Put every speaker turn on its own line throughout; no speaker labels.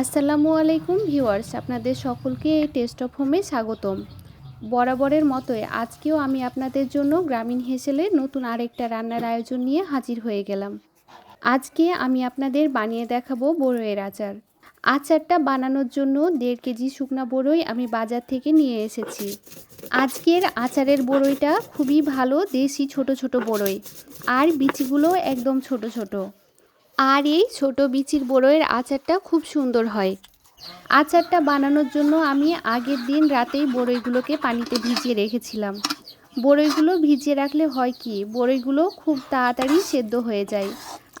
আসসালামু আলাইকুম ভিউয়ার্স, আপনাদের সকলকে এই টেস্ট অফ হোমে স্বাগতম। বরাবরের মতোই আজকেও আমি আপনাদের জন্য গ্রামীণ হেসেলের নতুন আরেকটা রান্নার আয়োজন নিয়ে হাজির হয়ে গেলাম। আজকে আমি আপনাদের বানিয়ে দেখাবো বড়ইয়ের আচার। আচারটা বানানোর জন্য দেড় কেজি শুকনা বড়ই আমি বাজার থেকে নিয়ে এসেছি। আজকের আচারের বড়ইটা খুবই ভালো দেশি ছোট ছোট বড়ই, আর বিচিগুলো একদম ছোট ছোট। আর এই ছোট বিচির বড়ইয়ের আচারটা খুব সুন্দর হয়। আচারটা বানানোর জন্য আমি আগের দিন রাতেই বড়ইগুলোকে পানিতে ভিজিয়ে রেখেছিলাম। বড়ইগুলো ভিজিয়ে রাখলে হয় কি? বড়ইগুলো খুব তাড়াতাড়ি সেদ্ধ হয়ে যায়।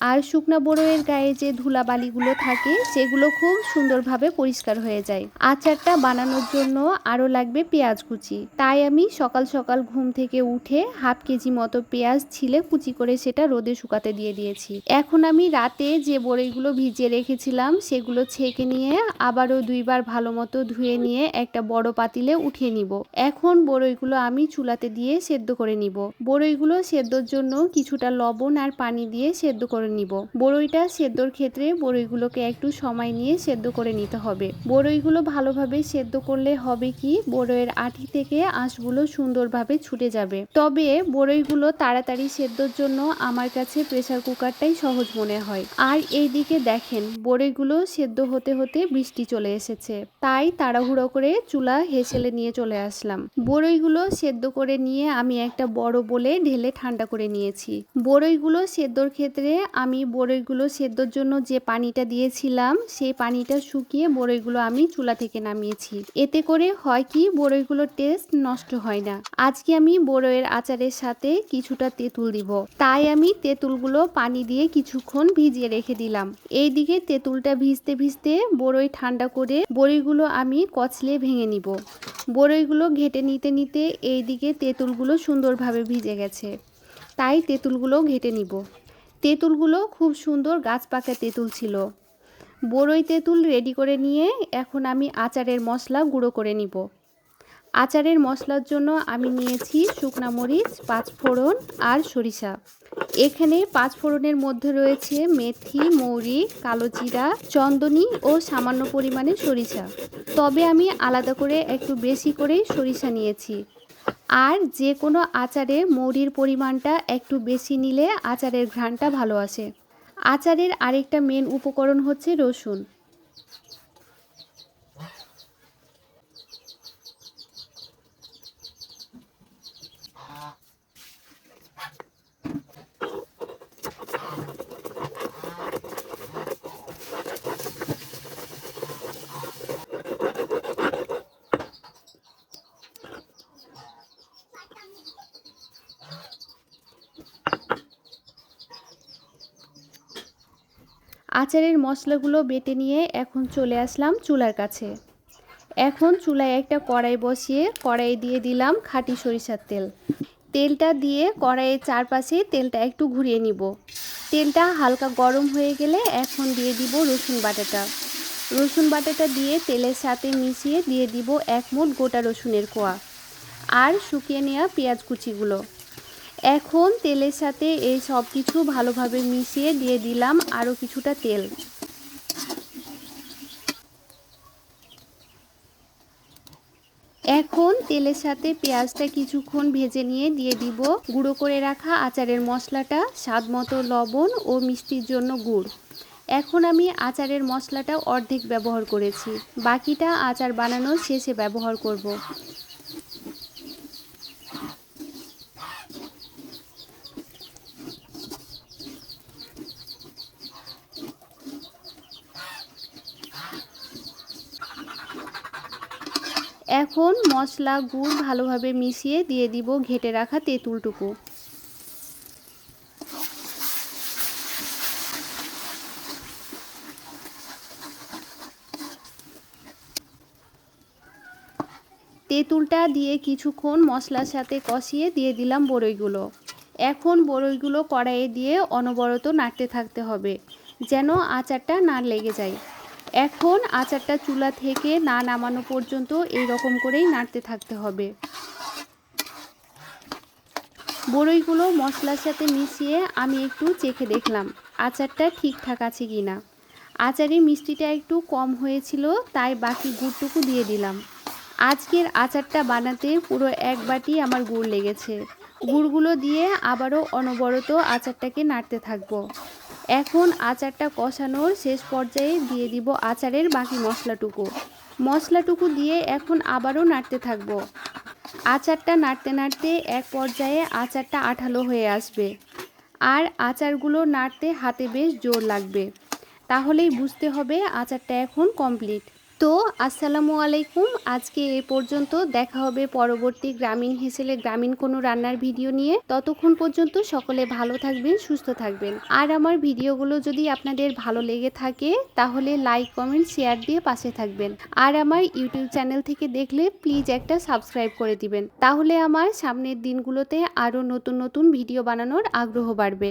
আর শুকনা বড়ইয়ের গায়ে যে ধুলাবালিগুলো থাকে, সেগুলো খুব সুন্দরভাবে পরিষ্কার হয়ে যায়। আচারটা বানানোর জন্য আরও লাগবে পেঁয়াজ কুচি। তাই আমি সকাল সকাল ঘুম থেকে উঠে হাফ কেজি মতো পেঁয়াজ ছিলে কুচি করে সেটা রোদে শুকাতে দিয়ে দিয়েছি। এখন আমি রাতে যে বড়ইগুলো ভিজিয়ে রেখেছিলাম, সেগুলো ছেঁকে নিয়ে আবারও দুইবার ভালো মতো ধুয়ে নিয়ে একটা বড় পাতিলে উঠিয়ে নিব। এখন বড়ইগুলো আমি চুলাতে দিয়ে সেদ্ধ করে নিব। বড়ইগুলো সেদ্ধর জন্য কিছুটা লবণ আর পানি দিয়ে সেদ্ধ করে নিব। বড়ইটা সেদ্ধর ক্ষেত্রে বড়ইগুলোকে একটু সময় নিয়ে সেদ্ধ করে নিতে হবে। বড়ইগুলো ভালোভাবে সেদ্ধ করলে হবে কি, বড়ইয়ের আঠি থেকে আঁশগুলো সুন্দরভাবে ছুটে যাবে। তবে বড়ইগুলো তাড়াতাড়ি সেদ্ধর জন্য আমার কাছে প্রেসার কুকারটাই সহজ মনে হয়। আর এই দিকে দেখেন, বড়ইগুলো সেদ্ধ হতে হতে বৃষ্টি চলে এসেছে। তাই তাড়াহুড়ো করে চুলা হেসেলে নিয়ে চলে আসলাম। বড়ইগুলো সেদ্ধ করে নিয়ে আমি একটা বড় বলে ঢেলে ঠান্ডা করে নিয়েছি। বড়ইগুলো সেদ্ধর ক্ষেত্রে আমি বড়ইগুলো সেদ্ধর জন্য যে পানিটা দিয়েছিলাম, সেই পানিটা শুকিয়ে বড়ইগুলো আমি চুলা থেকে নামিয়েছি। এতে করে হয় কি, বড়ইগুলোর টেস্ট নষ্ট হয় না। আজকে আমি বড়ইয়ের আচারের সাথে কিছুটা তেঁতুল দিব। তাই আমি তেঁতুলগুলো পানি দিয়ে কিছুক্ষণ ভিজিয়ে রেখে দিলাম। এই দিকে তেঁতুলটা ভিজতে ভিজতে বড়ই ঠান্ডা করে বড়িগুলো আমি কচলে ভেঙে নিব। বড়ইগুলো ঘেটে নিতে নিতে এই দিকে তেঁতুলগুলো সুন্দরভাবে ভিজে গেছে। তাই তেঁতুলগুলো ঘেটে নিব। তেঁতুলগুলো খুব সুন্দর গাছ পাকা তেঁতুল ছিল। বড়ই তেঁতুল রেডি করে নিয়ে এখন আমি আচারের মশলা গুঁড়ো করে নিব। আচারের মশলার জন্য আমি নিয়েছি শুকনা মরিচ, পাঁচফোড়ন আর সরিষা। এখানে পাঁচফোড়নের মধ্যে রয়েছে মেথি, মৌরি, কালো জিরা, চন্দনী ও সামান্য পরিমাণে সরিষা। তবে আমি আলাদা করে একটু বেশি করেই সরিষা নিয়েছি। আর যে কোনো আচারে মৌরির পরিমাণটা একটু বেশি নিলে আচারের ঘ্রাণটা ভালো আসে। আচারের আরেকটা মেন উপকরণ হচ্ছে রসুন। আচারের মশলাগুলো বেটে নিয়ে এখন চলে আসলাম চুলার কাছে। এখন চুলায় একটা কড়াই বসিয়ে কড়াই দিয়ে দিলাম খাঁটি সরিষার তেল। তেলটা দিয়ে কড়াইয়ের চারপাশে তেলটা একটু ঘুরিয়ে নিব। তেলটা হালকা গরম হয়ে গেলে এখন দিয়ে দিব রসুন বাটাটা। রসুন বাটাটা দিয়ে তেলের সাথে মিশিয়ে দিয়ে দিব এক মুঠ গোটা রসুনের কোয়া। আর শুকিয়ে নেওয়া পেঁয়াজ কুচিগুলো। এখন তেলের সাথে এই সব কিছু ভালোভাবে মিশিয়ে দিয়ে দিলাম আরও কিছুটা তেল। এখন তেলের সাথে পেঁয়াজটা কিছুক্ষণ ভেজে নিয়ে দিয়ে দিব। গুঁড়ো করে রাখা আচারের মশলাটা, স্বাদ মতো লবণ ও মিষ্টির জন্য গুড়। এখন আমি আচারের মশলাটা অর্ধেক ব্যবহার করেছি। বাকিটা আচার বানানোর শেষে ব্যবহার করব। এখন মশলা, গুড় ভালোভাবে মিশিয়ে দিয়ে দিব ঘেটে রাখা তেঁতুলটুকু। তেঁতুলটা দিয়ে কিছুক্ষণ মশলার সাথে কষিয়ে দিয়ে দিলাম বড়ইগুলো। এখন বড়ইগুলো কড়াইয়ে দিয়ে অনবরত নাড়তে থাকতে হবে, যেন আচারটা না লেগে যায়। এখন আচারটা চুলা থেকে না নামানো পর্যন্ত এই রকম করেই নাড়তে থাকতে হবে। বড়ইগুলো মশলার সাথে মিশিয়ে আমি একটু চেখে দেখলাম আচারটা ঠিকঠাক আছে কি না আচারে মিষ্টিটা একটু কম হয়েছিল, তাই বাকি গুড়টুকু দিয়ে দিলাম। আজকের আচারটা বানাতে পুরো এক বাটি আমার গুড় লেগেছে। গুড়গুলো দিয়ে আবারও অনবরত আচারটাকে নাড়তে থাকব। এখন আচারটা কষানোর শেষ পর্যায়ে দিয়ে দিব আচারের বাকি মশলাটুকু। মশলাটুকু দিয়ে এখন আবারও নাড়তে থাকব। আচারটা নাড়তে নাড়তে এক পর্যায়ে আচারটা আঠালো হয়ে আসবে। আর আচারগুলো নাড়তে হাতে বেশ জোর লাগবে। তাহলেই বুঝতে হবে আচারটা এখন কমপ্লিট। তো আসসালামু আলাইকুম। আজকে এ পর্যন্ত দেখা হবে পরবর্তী গ্রামীণ হেসেলে গ্রামীণ কোনো রান্নার ভিডিও নিয়ে। ততক্ষণ পর্যন্ত সকলে ভালো থাকবেন, সুস্থ থাকবেন। আর আমার ভিডিওগুলো যদি আপনাদের ভালো লেগে থাকে, তাহলে লাইক কমেন্ট শেয়ার দিয়ে পাশে থাকবেন। আর আমার ইউটিউব চ্যানেল থেকে দেখলে প্লিজ একটা সাবস্ক্রাইব করে দিবেন। তাহলে আমার সামনের দিনগুলোতে আরও নতুন নতুন ভিডিও বানানোর আগ্রহ বাড়বে।